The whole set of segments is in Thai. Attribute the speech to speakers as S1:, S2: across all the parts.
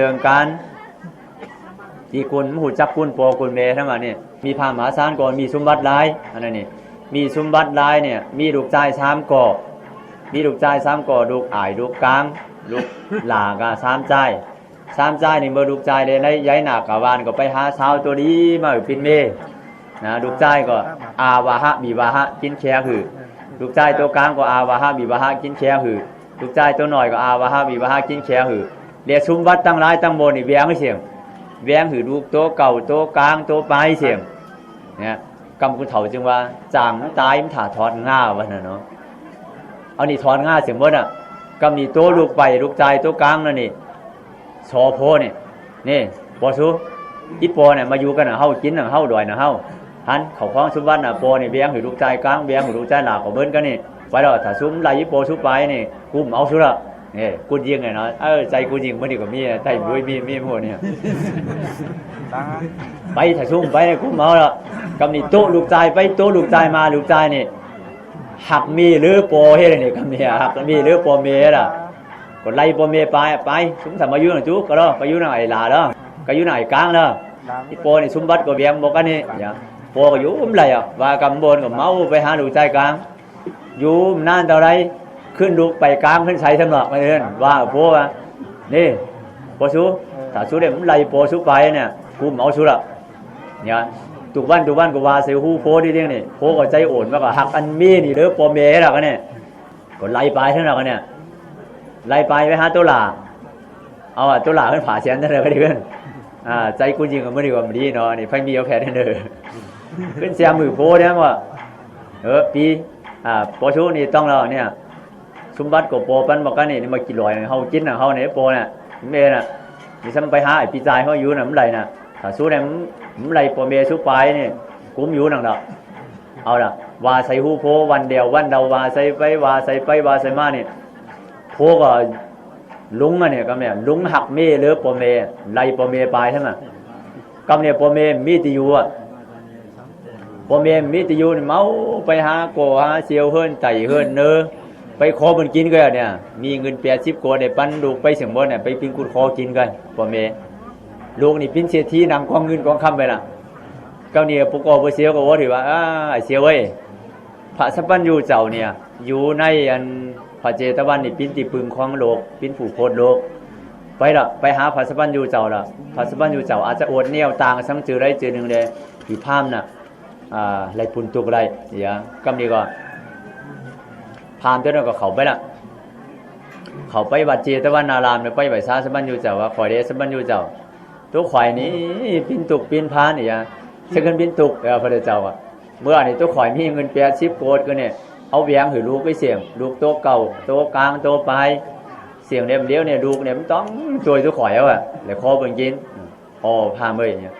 S1: เดินการที่คุณหูจักคุณปอคุณเมทั้งหมดนี่มีพามหาศาลก่อนมีสมบัติหลายอันนั้นนี่มีสมบัติหลายเนี่ยมีลูกชายสามก่อมีลูกชายสามก่อลูกอ่ายลูกกลางลูกหลากะสามใจสามใจนี่เมื่อลูกชายเลยได้ย้ายหนักกะวานก็ไปหาสาวตัวนี้มาอยู่ปินเมนะลูกชายก็อาวาหะบีวาหะกินแค่คือลูกชายตัวกลางก็อาวาหะบีวาหะกินแค่คือลูกชายตัวหน่อยก็อาวาหะบีวาหะกินแค่คือ เรียกชุมวัดตั้งหลายตั้งโมนี่เวียงเสียงเวียงหือลูกโตเก่าโตกลางโตปลายเสียงเนี่ยกำกุเถาจึงว่าจางมันตายมันถ่าทอดง่าวะนะเนาะเอานี่ทอดง่าเสียงบ่น่ะกำนี่โตลูกไปลูกใจโตกลางนั่นนี่ชอโพนี่นี่ปอซูอีปอเนี่ยมาอยู่กันนะเฮากินนะเฮาดอยนะเฮาหันเขาคล้องสุบันน่ะปอนี่เวียงหือลูกใจกลางเวียงหือลูกใจหลากก็เบิ้นกันนี่ไปแล้วถ้าซุ้มไหลอีปอซุไปนี่กุ้มเอาซุละ นี่กูยิงไงเนาะเออใจกูยิงบ่ดีกว่ามีใต้ด้วยมีมีหมดเนี่ยไปถ้าชุ่มไปเนี่ยกูเมาแล้วกำนี่โต๊ะลูกใจไปโต๊ะลูกใจมาลูกใจนี่หักมีหรือโปเฮ็ดนี่กำนี่หักมีหรือโปเมล่ะก็ไล่โปเมไปไปสมสมาอยู่น่ะจุก็แล้วไปอยู่น่ะไอ้ลาแล้วก็อยู่น่ะไอ้กลางแล้วที่โปนี่สมบัติก็เบียงบอกกันนี่อย่าโปก็อยู่อุ้มไรอะว่ากำบนก็เมาไปหาลูกใจกลางอยู่นานเท่าไร ขึ้นลูไปกลางขึ้นใช้สำหรับมาเดินว่าโปว่านี่โปชูถ้าชูได้ผมไล่โปชูไปเนี่ยกูเมาชูละเนี่ยทุกวันทุกวันก็ว่าเสียหูโพดีเรื่องนี่โพก็ใจโอนมากกว่าหักอันมีนี่เด้อปอเมล่ะก็เนี่ยก็ไล่ไปเท่านั้นก็เนี่ยไล่ไปไปหาตัวหลาเอาอะตัวหลาขึ้นผาเสียนเท่านั้นก็ดีขึ้นอ่าใจกูยิงกับมันดีกว่ามันดีเนาะนี่ไฟมีเอาแค่นั้เด้อขึ้นเสียมือโพเนี่ยว่าเออปีอ่าปอชูนี่ต้องเราเนี่ย สมบัติก็โปปันบอกกันนี่นี่มากินลอยเฮากินน่ะเฮาเนี่ยโปเนี่ยเมน่ะนี่ซ้ำไปหาไอ้ปีจายเขาอยู่น่ะมันไรน่ะถ้าสู้เนี่ยมันไรโปเมสู้ไปนี่กุ้มอยู่นั่งดอกเอาละว่าใส่หูโพวันเดียววันเดาว่าใส่ไปว่าใส่ไปว่าใส่มาเนี่ยโพก็ลุงอะเนี่ยก็เนี่ยลุงหักเมหรือโปเมไล่ปเมไปใช่ไหมกำเนี่ยโปเมมีติอยู่อะปเมมีติอยู่นี่เมาไปหาโกหาเซียวเฮิรนไต่เฮิรนเนอ ไปขอมันกินก็เนี่ย มีเงินเปียชิบโกเนี่ยปั้นลูกไปเสียงบนเนี่ยไปปินกุดคอกินกันปอเมลูกนี่เป็นเศรษฐีนำกองเงินกองคำไปละเก้าเนี่ยปุกโอเสียวก็ว่าถือว่าอ้าเสียวเว้ยพระสัพพัญญูเจ้าเนี่ย อยู่ในอันพระเจตวันนี่ปิ้นติปึงของโลก ปิ้นผูกโคตรโลก ไปละไปหาพระสัพพัญญูเจ้าละพระสัพพัญญูเจ้าอาจจะอดเนี่ยวต่างสังจือไรจือหนึ่งเลยผีพามน่ะอ่าไรปุ่นตุกไรเดี๋ยวกำนี้ก็ พามเจ้านั่นก็เขาไปละเขาไปวัดเจตวันนารามเนี่ยไปไหวซาสัพพัญญูเจ้าว่าขอยเดสัพพัญญูเจ้าตัวข่อยนี้ปินตุกปินพานเนี่ยเสกันปินตุกเออพระเจ้าอะเมื่อนี่ตัวข่อยมีเงินแปดสิบโกดก็เนี่ยเอาแหวงหือลูกไปเสี่ยงลูกตัวเก่าตัวกลางตัวปลายเสี่ยงเดียวเดียวเนี่ยลูกเนี่ยมันต้องตัวยตัวข่อยเอาอะแล้วคอเป็นกินอ๋อพาเมื่อยเนี่ย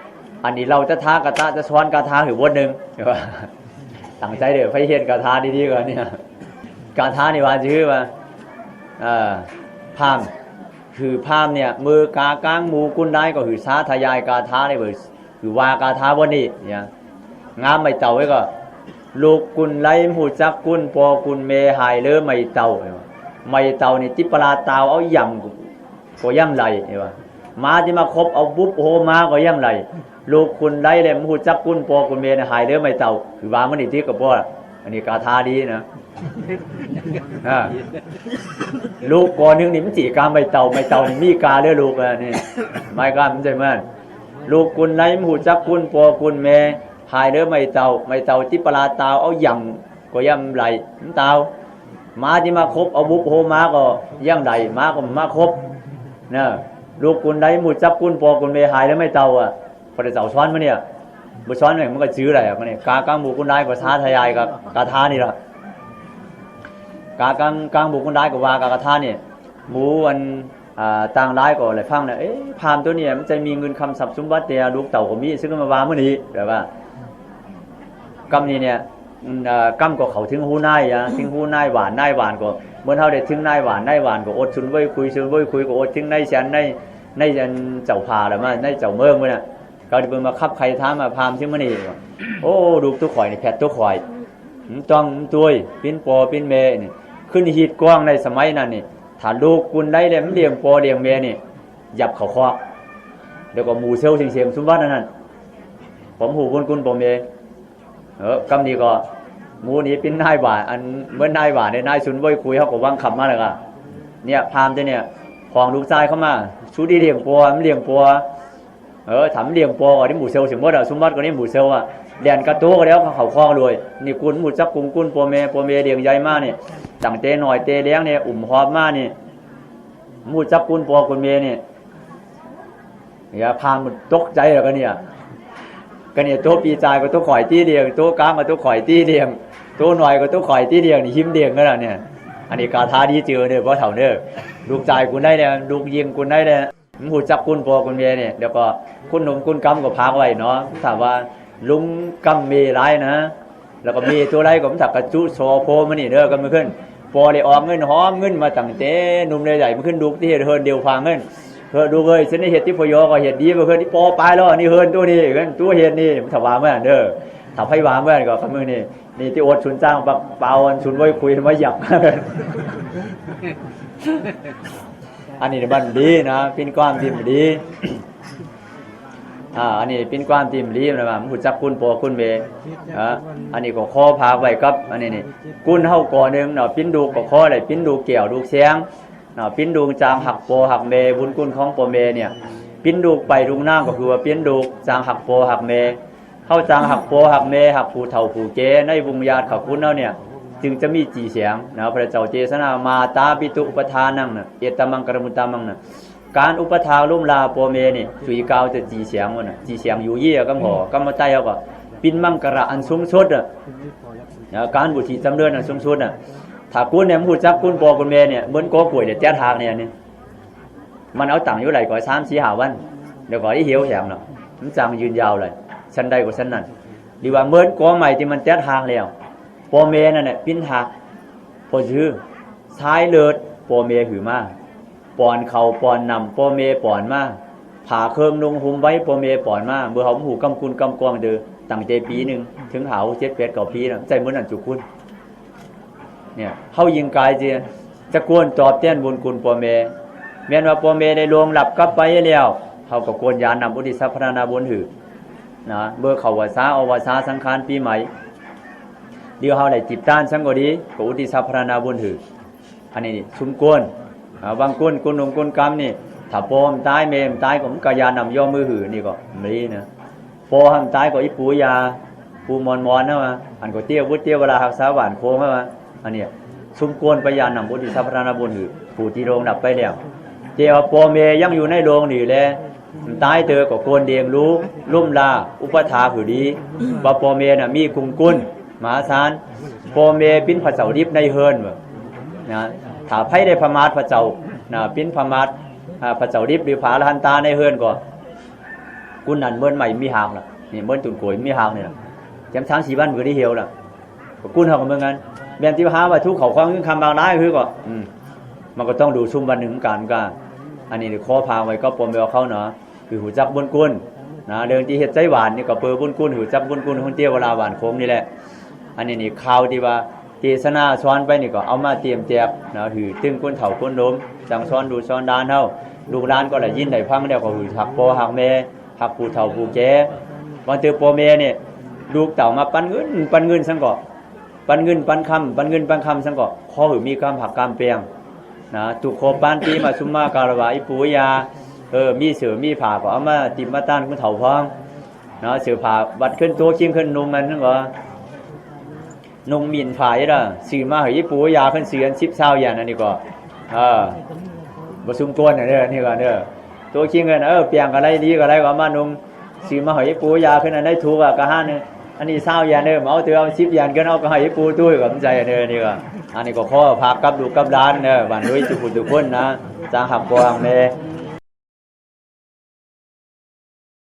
S1: อันนี้เราจะท้ากระตาจะซ้อนกระทาหือบนหนึ่งเห็นปะตั้งใจเดี๋ยวไปเห็นกระทาดีๆก่อนเนี่ย กระทานี่ว่าชื่อว่าพามคือพามเนี่ยมือกากางมูกุนได้ก็คือสาทยายกาทาได้เบอคือว่ากาทาวันนี้เนี่ยงามไม่เต่าไว้ก็ ลูกกุนไลหูจักกุนปอกุนเมหายเลอไม่เต่าไม่เต่านี่จิปลาเตาเอาย่ำก็ย่ำไหลเห็นปะมาที่มาคบเอาบุ๊บโฮมาก็ย่ำไหลลูกกุนไลเลยหูจักกุนปอกุนเมหายเลอไม่เต่าคือว่ามันนี่ที่กับพ่อ อันนี้กาทาดีนะลูกก่อนหนึงนี่มันจีกาไม่เต่าไม่เต่านี่มีกาเด้อลูกอะนี่ไม่กามันใจมันลูกกุนไหนมหูจักกุนปอกุนแม่หายเด้อไม่เต่าไม่เต่าที่ปลาเตาเอาหย่ำก็ย่ำไหลเตามาที่มาคบเอาบุบโฮมาก็ย่ำไหลมาก็มาคบนะลูกกุนไหนมหูจักกุนปอกุนแม่หายเด้อไม่เต่าอะพอได้เต่าช้อนมาเนี่ย บุช้อนเนี่ยมันก็ซื้ออะไรอะมันเนี่ยกากางหมูกุนได้ก็ท้าทายายกับกาทานี่ละกากลางกลางบุกคนได้ก็ว่ากากระทาเนี่ยหมูอันต่างร้ายก็อะไรฟังเนี่ยเอ๊ะพามตัวเนี่ยมันจะมีเงินคำสับสมบัติเตียลูกเต่าก็มีซึ่งมาวาเมื่อนี้แบบว่ากำนี้เนี่ยอืมอ่ากำก็เขาถึงหูนายอะถึงหูนายหวานนายหวานก็เมื่อเท่าได้ถึงนายหวานนายหวานก็อดชุนไว้คุยชุนไว้คุยก็อดถึงนายแสนนายนายอันเจ้าพาแล้วมานายเจ้าเมืองมื่อน่ะ ก็จะเป็นมาคับใครท้ามาพามที่มื่อนี้โอ้ดูตัวข่อยนี่แผดตัวข่อยอืมต้องตัวปิ้นปอปิ้นเมนี่ขึ้นฮีดกว้างในสมัยนั้นนี่ถ้าลูกกุนได้เลยมันเลี้ยงปอเลี้ยงเมนี่หยับเขาคอกเดี๋ยวก็หมูเซลเสียงเสียงซุมวัดนั่นผมหูคุณคุณผมเองเออกำนี้ก็หมูนี้เป็นนายหวานอันเหมื่อนนายหวานเนี่ยนายชุนบ่อยคุยเขาก็วางคำมาเลยก็เนี่ยพามจ้าเนี่ยของลูกชายเข้ามาชูดีเลี้ยงปัวมันเลี้ยงปัว เออถามเลี้ยงปัวก่อนที่หมูเซลสมมติอะซุมวัดก็นี่หมูเซลอะเรียนกระตู้ก็แล้วเขาคลองเลยนี่กุนหมูจักกุงกุนปัวเมปัวเมเลี้ยงใหญ่มากนี่จังเตหน่อยเตเลี้ยงเนี่ยอุ่มหอบมากนี่หมูจักกุนปัวกุนเมนี่อย่าพามันตกใจแล้วก็เนี่ยก็เนี่ยตัวปีจายก็ตัวข่อยตีเดียงตัวกลางก็ตัวข่อยตีเดียงตัวหน่อยก็ตัวข่อยตีเดียงนี่หิมเดียงก็แล้วเนี่ย อันนี้กาทาดีเจอเนี่ยเพราะเถ่าเนี่ยลูกใจายคุณได้เนี่ยลูกยิงคุณได้เนี่ย หูจักคุณพ่อคุณเมียเนี่ยเดี๋ยวก็คุณหนุ่มคุณกำก็พักไว้เนาะถามว่าลุงกำมีไรนะ แล้วก็มีตัวไรก็ผมถักกระจุโซโพมันนี่เด้อก็มาขึ้นพอได้ออกเงินหอมเงินมาตั้งเต้หนุ่มใหญ่มาขึ้นดูที่เฮินเดียวฟังเงินเพื่อดูเลยฉันได้เห็ดที่พยอก็เห็ดดีมาขึ้นที่ปอปลายแล้วนี่เฮินตัวนี้เงินตัวเห็ดนี่ผมถาวาเมื่อเด้อถามให้วางเมื่อก็คำมือนี่นี่ที่อดชุนจ้างปักเปาอันชุนไว้คุยมาหยับอั อันนี้มันดีนะเป็นความดีมดีอ่าอันนี้เป็นความดีมดีนะว่ามันหูจักคุณโปคุณเบอ่าอันนี้ก็ข้อพากไว้ครับ อันนี้นี่กุนเฮาก่อหนึงเนาะปิ้นดูก็ข้อได้ปิ้นดูเกี่ยวดูเสียงเนาะปิ้นดูจางหักโปหักเมบุญคุณของโปเมเนี่ย ปิ้นดูไปดุงน้ำก็คือว่าปิ้นดูจางหักโปหักเมเข้าจางหักโปหักเมหักผู้เฒ่าผู้เจในวงญาติเขาคุณเนาะเนี่ย จึงจะมีจีเสียงนะพระเจ้าเจสนามาตาปิตุอุปทานังนะเอตมังกรมุตามังนะการอุปทานลุ่มลาโปเมนี่สุยกาวจะจีเสียงวะนะจีเสียงอยู่เยี่ยก็หอกำมาใจเอาก็ปินมังกระอันสูงสุดอะนะการบุตรีจำเริญอันสูงสุดอะถ้าคุณเนี่ยพูดจักคุณปอคุณเมเนี่ยเหมือนโกป่วยเดี๋ยแจ้ทางเนี่ยนี่มันเอาตังอยู่ไหลก่อนสามสี่หาวันเดี๋ยวก่อนที่เหี่ยวแหงเนาะมันจังยืนยาวเลยชั้นใดกว่าชั้นนั้นดีว่าเหมือนกอใหม่ที่มันแจ้ทางแล้ว ปอเมนั่นแหละปิ้นหักพอชื่อซ้ายเลิศปอเมหือมาปอนเขาปอนนำปอเมปอนมาผ่าเครื่องนุ่งหุมไว้ปอเมปอนมาเมื่อเขาหูกำคุณกำกวงเดือตั้งใจปีหนึ่งถึงหาวเจ็ดเป็ดเก่าปีนะใจมือนอันจุคุณเนี่ยเขายิงกายเจียจะกวนตอบเต้นบุญคุณปอเมแม้นว่าปอเมได้ลวงหลับกลับไปแล้วเขาก็กวนยานนำอุทิศพระนาบุญหือนะเบอร์เขาวาสาอวาสาสังขารปีใหม่ เดี๋ยวเฮาได้จิบต้านสังก็ดีก็อุทิศพระนาบุญถืออันนี้นี่ชุมกวนบางกุนกุนนงกุนกรรมนี่ถ้าโปมตายเมมตายก็ผมกายานำย่อมือหือนี่ก็มีนะโปหำตายก็อีปูยาปูมอนมอนนะมาอันก็เตี้ยววุ้เตี้ยวเวลาหักษาหวานโค้งมาอันนี้ชุมกวนไปยานนำอุทิศพระนาบุญถือผู้ที่โรงดับไปแล้วเจ้าโปเมยังอยู่ในโรงนี่แหละตายเธอก็โกนเดียงรู้ลุ่มลาอุปถาผือดีว่าโปเมน่ะมีกุ้งกุน มหาศาลโปเมปิ้นพระเจ้าดิบในเฮิรนวะนะถ้าไพ่ได้พมาทพระเจ้านะปิ้นพมาดพระเจ้าดิบหรือผาลหันตาในเฮิรนก็กุนนั่นเมื่อใหม่มีหางล่ะนี่เมื่อตุนโกยมีหางนี่ล่ะจำช้างสีบ้านมือได้เหี่ยวล่ะกุนเขาก็เหมือนกันแบนที่หาว่าทุกเขาความขึ้นคำบางได้คือก็อืมมันก็ต้องดูซุ่มวันหนึ่งการกันอันนี้ข้อพางไว้ก็ปมไปเอาเข้าเนาะคือหูจักบุญกุนนะเดินที่เฮ็ดใจหวานนี่ก็เปิดบุญกุนหูจักบุญกุนคนเตี้ยวเวลาหวานโค้งนี่แหละ อันนี้นี่ข่าวที่ว่าเทศนาซ้อนไปนี่ก็เอามาเตรียมแจกนะถือตึงคนเฒ่าคนโน้มจังซ้อนดูซ้อนดานเฮาลูกหลานก็ได้ยินได้ฟังแล้วก็หือหักโปหักแม่หักผู้เฒ่าผู้แก่บางเตือโปแม่เนี่ยลูกเต่ามาปันเงินปันเงินสังก็ปันเงินปันคำปันเงินปันคำสังก็ขอหือมีความหักกามเปียงนะตุโคปานปีมาสุมมาการวาอิปูยาเออมีเสือมีผ่าก็เอามาติมมาต้านคนเฒ่าพองนะเสือผ่าบัดขึ้นตัวชิงขึ้นนุ่มมันสังก็ นงมินผายละสื่อมาเหยปูยาเพิ่นเสือนชิบเช้าอย่างนั้นนี่ก็เออบสุมกวนน่ะเด้อนี่ก็เด้อตัวคิงเงินเออเปียงอะไรดีก็อะไรก็มานงสื่อมาเหยปูยาขึ้นอันได้ถูกอะก็ห้านึงอันนี้เช้าอย่างเด้อเอาเตือเอาชิบอย่างก็เอาก็ให้ปูตุ้ยก็ใจเด้อนี่ก็อันนี้ก็ข้อพากับดูกับร้านเด้อบ้านด้วยทุกคนทุกคนนะจางหักกวางแม่